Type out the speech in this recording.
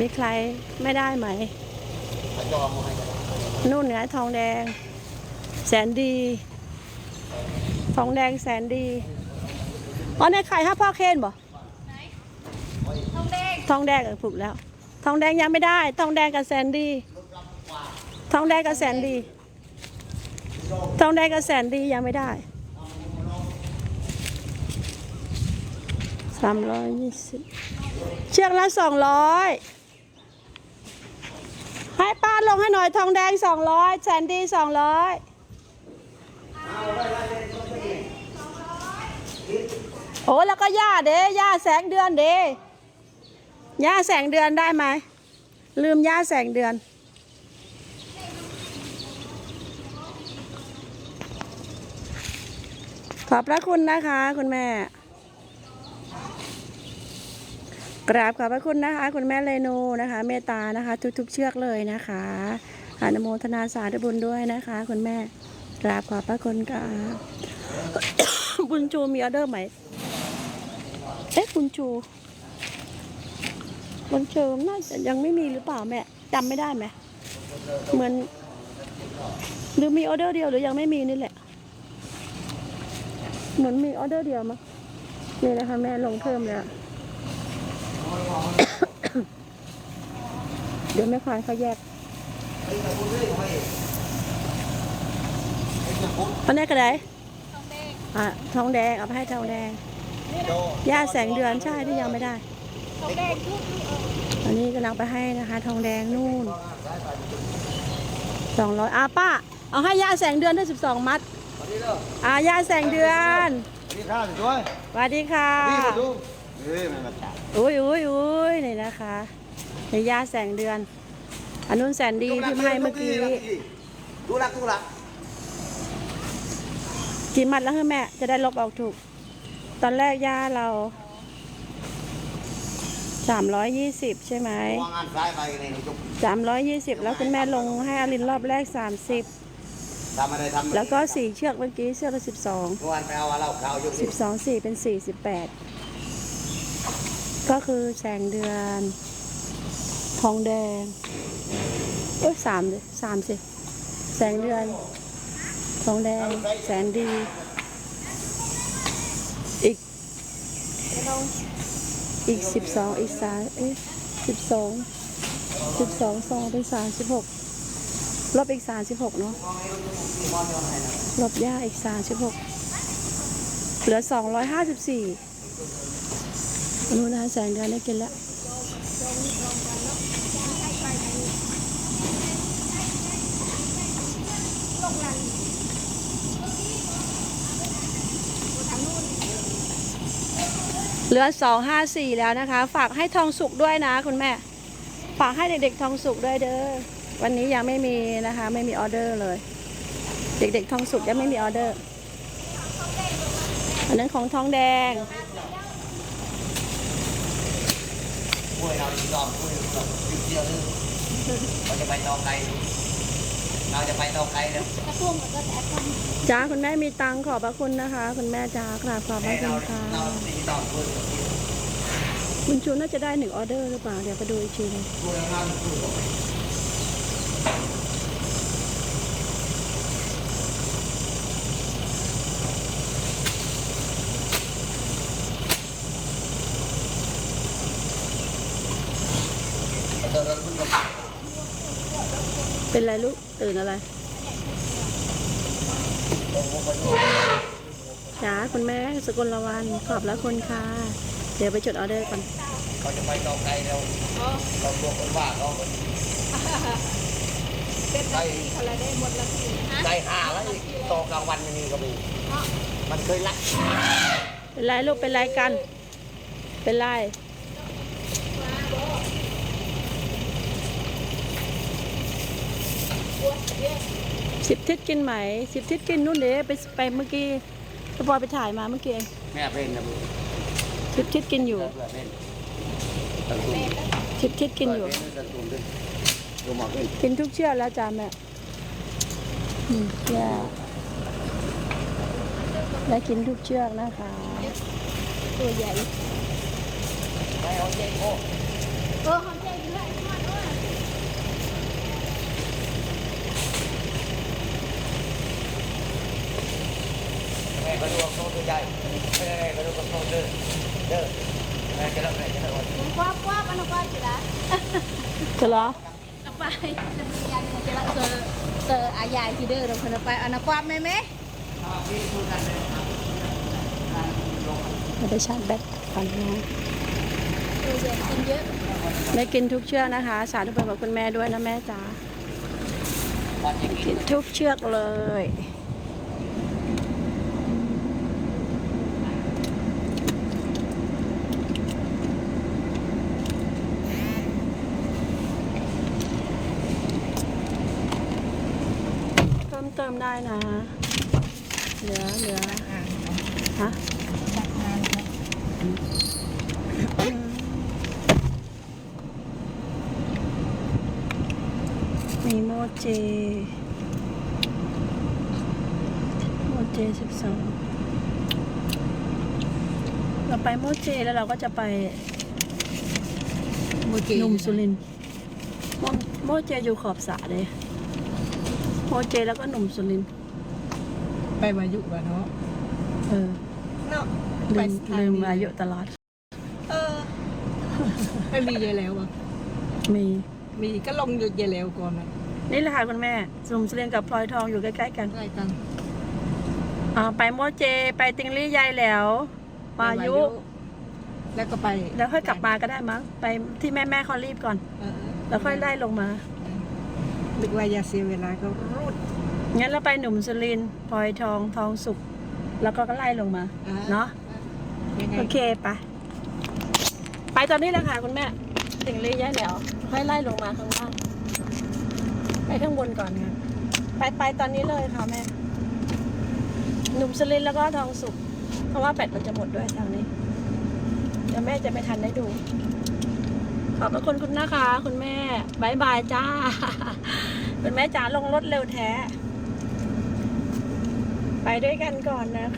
มีใครไม่ได้ไหมยอมให้กันนู่นไงทองแดง แสนดี ทองแดงแสนดีอ๋อในไข่ห้าพ่อเคนบ่ทองแดงทองแดงเออผูกแล้ว ทองแดงยังไม่ได้ ทองแดงกับแสนดี ทองแดงกับแสนดี ทองแดงกับแสนดียังไม่ได้สามร้อยยี่สิบเชือกละสองร้อย ให้ป้าลงให้หน่อยทองแดงสองร้อยแสนดีสองร้อยโอ้แล้วก็ย่าเด้ย่าแสงเดือนเด้ย่าแสงเดือนได้ไหม ลืมย่าแสงเดือนขอบพระคุณนะคะ คุณแม่ กราบขอบพระคุณนะคะ คุณแม่เรนูนะคะ เมตตานะคะ ทุก ๆ เชือกเลยนะคะอนุโมทนาสาธุบุญด้วยนะคะ คุณแม่กราบขอบพระคุณค่ะบุญชูมีออเดอร์ไหมเอ๊ะบุญชูบุญชูน่าจะยังไม่มีหรือเปล่าแม่จำไม่ได้ไหมเหมือนหรือมีออเดอร์เดียวหรือยังไม่มีนี่แหละ เหมือนมีออเดอร์เดียวมั้งนี่นะคะแม่ลงเพิ่มแล้ว เดี๋ยวแม่ควานเขาแยกอันนี้ก็ได้ทองแดงอะทองแดงเอาไปให้ทองแดงย่าแสงเดือนใช่ที่ยังไม่ได้ทองแดงทุกเอออันนี้กำลังไปให้นะคะ ทองแดงนู่นสองร้อยอะป้า เอาให้ย่าแสงเดือนด้วยสิบสองมัดนี่เด้ออะย่าแสงเดือนนี่ข้าวช่วยสวัสดีค่ะนี่มาดู เฮ้ยมันมาจับอุ้ยอุ้ยอุ้ยนี่นะคะในย่าแสงเดือน อันนู้นแสนดีที่มาให้เมื่อกี้ ดูรักดูรักกี่มัดแล้วให้แม่ จะได้ลบออกถูก ตอนแรกย่าเราสามร้อยยี่สิบใช่ไหมวางงานซ้ายไปในจุกสามร้อยยี่สิบแล้วคุณแม่ลงให้อารินรอบแรกสามสิบทำอะไรทำแล้วก็สี่เชือกเมื่อกี้เชือกละสิบสองเมื่อวานไปเอาเหล้าขาวอยู่สิบสองสี่เป็นสี่สิบแปด ก็คือแสงเดือน ทองแดง เอ้ยสามเลยสามสิ แสงเดือน ทองแดง แสนดี อีก อีกสิบสองอีกสามเอ๊ะสิบสองสิบสองสองเป็นสามสิบหกลบอีกสามสิบหกเนาะลบย่าอีกสามสิบหกเหลือสองร้อยห้าสิบสี่ นูนนะคะแสงเดือนได้กินแล้วเหลือสองห้าสี่แล้วนะคะ ฝากให้ทองสุกด้วยนะคุณแม่ ฝากให้เด็กๆทองสุกด้วยเด้อ วันนี้ยังไม่มีนะคะ ไม่มีออเดอร์เลย เด็กๆทองสุกยังไม่มีออเดอร์ อันนั้นของทองแดง คุยเราดีดอมคุยเราอยู่เที่ยวนึงเราจะไปตองไกลเราจะไปตองไกลแล้วกระพุ่มกับกระแสพุ่มจ้าคุณแม่มีตังค์ขอบพระคุณนะคะ คุณแม่จ้ากราบขอบพระคุณค่ะเราดีดอมคุยคุณชูน่าจะได้หนึ่งออเดอร์หรือเปล่าเดี๋ยวไปดูอีกทีนึงคุยแล้วนั่ง เป็นไรลูก ตื่นอะไร จ้าคุณแม่สกลละวันขอบพระคุณค่ะ เดี๋ยวไปจดออเดอร์ก่อนเขาจะไปตองไกลแล้วเราตัวคนว่าเขาเป็นนาทีอะไรได้หมดละทีฮะใจหาแล้วอีกโตกลางวันมันมีก็มีมันเคยรักเป็นไรลูกเป็นไรกัน เป็นไร สิบทิศกินไหมสิบทิศกินนู่นเดี๋ยวไปไปเมื่อกี้พี่บอยไปถ่ายมาเมื่อกี้เองแม่เป็นนะมึงสิบทิศกินอยู่เพื่อเป็นตันตุนสิบทิศกินอยู่ ตันตุนด้วยดูหมอกเป็นกินทุกเชือกแล้วจ้าแม่อืมย่าได้กินทุกเชือกนะคะ ตัวใหญ่ ไปเอาเจ๊โอ้เออ หอมแดงด้วยลงเด้อเด้อแม่จะรับแม่จะรับยังกวาบกวาบอันนั้นกวาบอยู่ละจะเหรอเอาไปจะมียันจะละเจอเจออายายที่เด้อเราคนเอาไปอนนั้นกวาไหมไหมเราไปชาร์จแบตก่อนนะเออเยอะกินเยอะแม่กินทุกเชือกนะคะ สาธุไปกับคุณแม่ด้วยนะแม่จ๋าวันจะกิกินทุกเชือกเลย ติมได้นะ เหลือเหลือฮะอืมมีโมเจ โมเจสิบสองเราไปโมเจแล้วเราก็จะไปโมเจหนุ่มสุรินทร์โมโมเจอยู่ขอบสระเลย โมเจแล้วก็หนุ่มสุรินทร์ไปวายุวะเนาะเออเนาะลืไปมทางลืมนี้อายุตลอด เออไม่มียายแล้วอะมี มีก็ลงหยุดยายแล้วก่อนนะนี่แหละค่ะคุณแม่หนุ่มสุรินทร์กับพลอยทองอยู่ใกล้ๆกันใกล้กันอ่าไปโมเจไปติงลี่ยายแหล้ววายุ แล้วก็ไปแล้วค่อยกลับมาก็ได้มั้งไปที่แม่แม่ๆเขารีบก่อน เออแล้วค่อยไล่ลงมา นึกว่าอย่าเสียเวลาก็รูด งั้นเราไปหนุ่มสุรินทร์พลอยทองทองสุก แล้วก็ไล่ลงมา อ่เนาะยังไงโอเคไปไปตอนนี้แหละค่ะคุณแม่ถึงเลยย้ายแหล้วค่อยไล่ลงมาข้างล่างไปข้างบนก่อนค่ะไปไปตอนนี้เลยค่ะแม่หนุ่มสุรินทร์แล้วก็ทองสุก เพราะว่าแบตมันจะหมดด้วยทางนี้เดี๋ยวแม่จะไม่ทันได้ดู ขอบพระคุณคุณนะคะ คุณแม่บายบายจ้า คุณแม่จ๋าลงรถเร็วแท้ ไปด้วยกันก่อนนะคะ